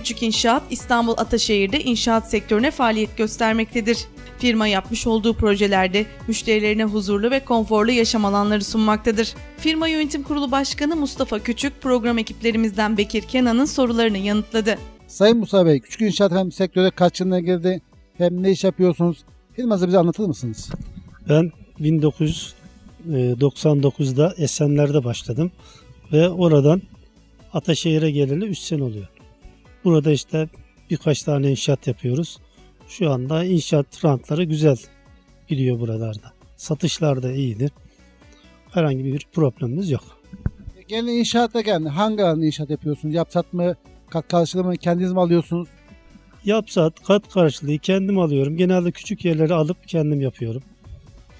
Küçük İnşaat İstanbul Ataşehir'de inşaat sektörüne faaliyet göstermektedir. Firma yapmış olduğu projelerde müşterilerine huzurlu ve konforlu yaşam alanları sunmaktadır. Firma Yönetim Kurulu Başkanı Mustafa Küçük program ekiplerimizden Bekir Kenan'ın sorularını yanıtladı. Sayın Musa Bey, küçük inşaat hem sektöre kaç yılına girdi hem ne iş yapıyorsunuz? Firmanızı bize anlatır mısınız? Ben 1999'da Esenler'de başladım ve oradan Ataşehir'e geleli 3 sene oluyor. Burada işte birkaç tane inşaat yapıyoruz. Şu anda inşaat rantları güzel gidiyor buralarda. Satışlar da iyidir. Herhangi bir problemimiz yok. Genel inşaat derken hangi alanda inşaat yapıyorsunuz? Yapsat mı, kat karşılığı mı, kendiniz mi alıyorsunuz? Yapsat, kat karşılığı kendim alıyorum. Genelde küçük yerleri alıp kendim yapıyorum.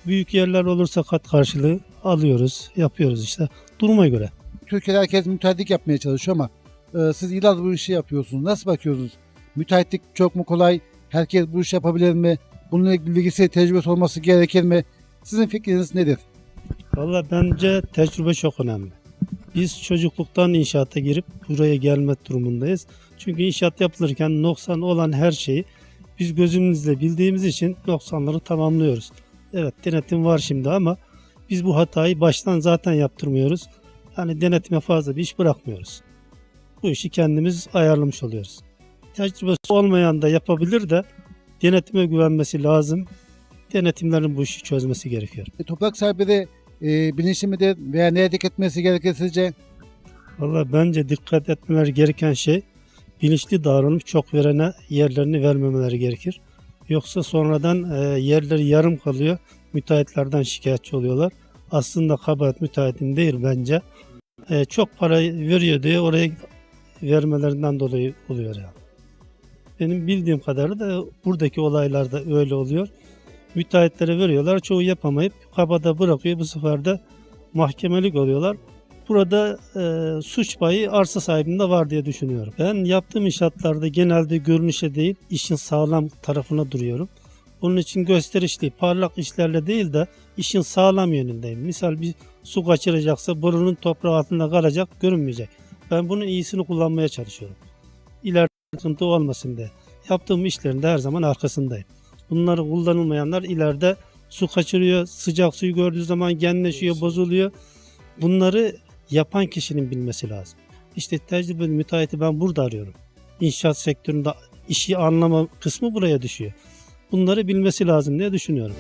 Büyük yerler olursa kat karşılığı alıyoruz, yapıyoruz işte. Duruma göre. Türkiye'de herkes müteahhitlik yapmaya çalışıyor ama e, siz yıllardır bu işi yapıyorsunuz. Nasıl bakıyorsunuz? Müteahhitlik çok mu kolay? Herkes bu işi yapabilir mi? Bununla ilgili bilgisi, tecrübesi olması gerekir mi? Sizin fikriniz nedir? Valla bence tecrübe çok önemli. Biz çocukluktan inşaata girip buraya gelme durumundayız. Çünkü inşaat yapılırken noksan olan her şeyi biz gözümüzle bildiğimiz için noksanları tamamlıyoruz. Evet denetim var şimdi ama biz bu hatayı baştan zaten yaptırmıyoruz. Yani denetime fazla bir iş bırakmıyoruz. Bu işi kendimiz ayarlamış oluyoruz. Tecrübesi olmayan da yapabilir de denetime güvenmesi lazım. Denetimlerin bu işi çözmesi gerekiyor. E, toprak sahipleri e, bilinçli midir veya neye dikkat etmesi gerekir sizce? Valla bence dikkat etmeleri gereken şey bilinçli davranıp çok verene yerlerini vermemeleri gerekir. Yoksa sonradan e, yerleri yarım kalıyor. Müteahhitlerden şikayetçi oluyorlar. Aslında kabahat müteahhitin değil bence. E, çok para veriyor diye oraya vermelerinden dolayı oluyor yani. Benim bildiğim kadarıyla da buradaki olaylarda öyle oluyor. Müteahhitlere veriyorlar. Çoğu yapamayıp kabada bırakıyor. Bu sefer de mahkemelik oluyorlar. Burada e, suç payı arsa sahibinde var diye düşünüyorum. Ben yaptığım inşaatlarda genelde görünüşe değil işin sağlam tarafına duruyorum. Bunun için gösterişli, parlak işlerle değil de işin sağlam yönündeyim. Misal bir su kaçıracaksa borunun toprağı altında kalacak, görünmeyecek. Ben bunun iyisini kullanmaya çalışıyorum. İleride sıkıntı olmasın diye. Yaptığım işlerin de her zaman arkasındayım. Bunları kullanılmayanlar ileride su kaçırıyor, sıcak suyu gördüğü zaman genleşiyor, bozuluyor. Bunları yapan kişinin bilmesi lazım. İşte tecrübeli müteahhiti ben burada arıyorum. İnşaat sektöründe işi anlama kısmı buraya düşüyor. Bunları bilmesi lazım diye düşünüyorum.